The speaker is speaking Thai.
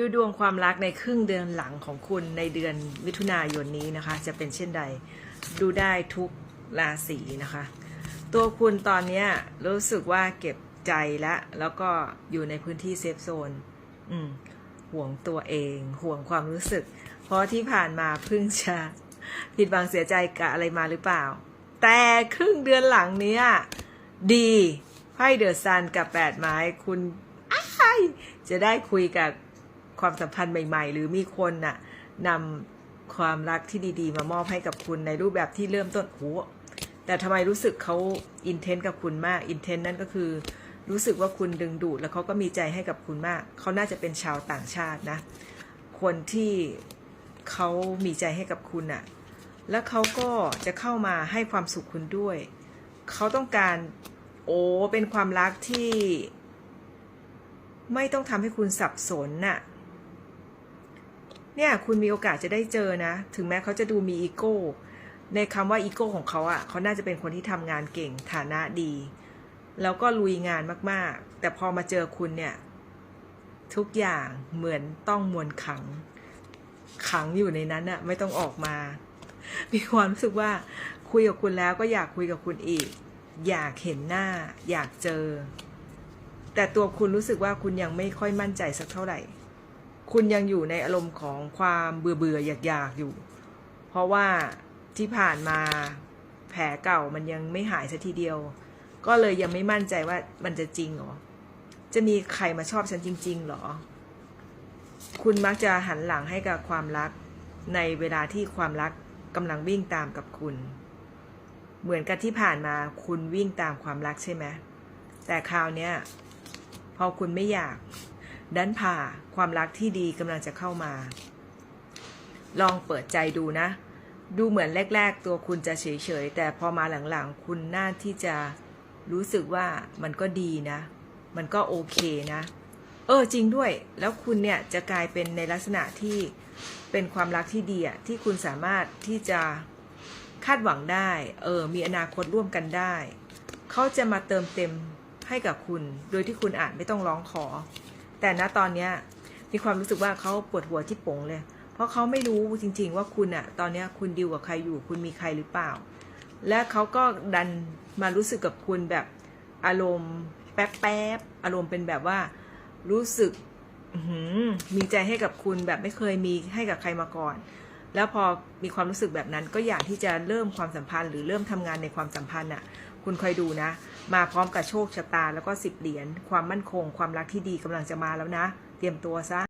ดูดวงความรักในครึ่งเดือนหลังของคุณในเดือนมิถุนายนนี้นะคะ จะเป็นเช่นใด ดูได้ทุกราศีนะคะ ตัวคุณตอนนี้รู้สึกว่าเก็บใจแล้วแล้วก็อยู่ในพื้นที่เซฟโซนอืมห่วงตัวเอง ห่วงความรู้สึก เพราะที่ผ่านมาเพิ่งจะผิดหวังเสียใจกับอะไรมาหรือเปล่า แต่ครึ่งเดือนหลังเนี้ยดีไพ่เดอะซันกับแปดไม้คุณจะได้คุยกับ ความสัมพันธ์ใหม่ ๆ หรือมีคนน่ะนำความรักที่ดี ๆ มามอบให้กับคุณในรูปแบบที่เริ่มต้นโอ้แต่ทำไมรู้สึกเขาอินเทนต์กับคุณมากอินเทนต์นั่นก็คือ รู้สึกว่าคุณดึงดูดแล้วเขาก็มีใจให้กับคุณมาก เขาน่าจะเป็นชาวต่างชาตินะ คนที่เขามีใจให้กับคุณน่ะแล้วเขาก็จะเข้ามาให้ความสุขคุณด้วย เขาต้องการโอ้เป็นความรักที่ ไม่ต้องทำให้คุณสับสนน่ะ เนี่ยคุณมีโอกาสจะได้เจอนะ ถึงแม้เขาจะดูมีอีโก้ ในคำว่าอีโก้ของเขาอะ่ะเขาน่าจะเป็นคนที่ทำงานเก่งฐานะดี แล้วก็ลุยงานมากๆ แต่พอมาเจอคุณเนี่ย ทุกอย่างเหมือนต้องมวลขัง ขังอยู่ในนั้นน่ะไม่ต้องออกมา มีความรู้สึกว่าคุยกับคุณแล้วก็อยากคุยกับคุณอีก อยากเห็นหน้า อยากเจอ แต่ตัวคุณรู้สึกว่าคุณยังไม่ค่อยมั่นใจสักเท่าไหร่ คุณยังอยู่ในอารมณ์ของความเบื่อเบื่ออยากอยากอยู่ เพราะว่าที่ผ่านมาแผลเก่ามันยังไม่หายสัทีเดียว ก็เลยยังไม่มั่นใจว่ามันจะจริงหรอ จะมีใครมาชอบฉันจริง ๆ หรอ คุณมักจะหันหลังให้กับความรัก ในเวลาที่ความรักกำลังวิ่งตามกับคุณ เหมือนกับที่ผ่านมาคุณวิ่งตามความรักใช่ไหมแต่คราวนี้พอคุณไม่อยาก ดันผ่าความรักที่ดีกำลังจะเข้ามา ลองเปิดใจดูนะ ดูเหมือนแรก ๆ ตัวคุณจะเฉย ๆ แต่พอมาหลัง ๆ คุณน่าที่จะรู้สึกว่ามันก็ดีนะ มันก็โอเคนะ เออจริงด้วย แล้วคุณเนี่ยจะกลายเป็นในลักษณะที่เป็นความรักที่ดีอะที่คุณสามารถที่จะคาดหวังได้ เออ มีอนาคตร่วมกันได้ เขาจะมาเติมเต็มให้กับคุณ โดยที่คุณอาจไม่ต้องร้องขอ แต่ณตอนเนี้ยมีความรู้สึกว่าเขาปวดหัวที่ป่งเลย เพราะเขาไม่รู้จริง ๆ ว่าคุณอะตอนเนี้ยคุณดิวกับใครอยู่ คุณมีใครหรือเปล่า และเขาก็ดันมารู้สึกกับคุณแบบอารมณ์แป๊บๆอารมณ์เป็นแบบว่ารู้สึกมีใจให้กับคุณแบบไม่เคยมีให้กับใครมาก่อน แล้วพอมีความรู้สึกแบบนั้นก็อยากที่จะเริ่มความสัมพันธ์ หรือเริ่มทำงานในความสัมพันธ์น่ะ คุณคอยดูนะ มาพร้อมกับโชคชะตาแล้วก็สิบเหรียญความมั่นคง ความรักที่ดีกำลังจะมาแล้วนะ เตรียมตัวซะ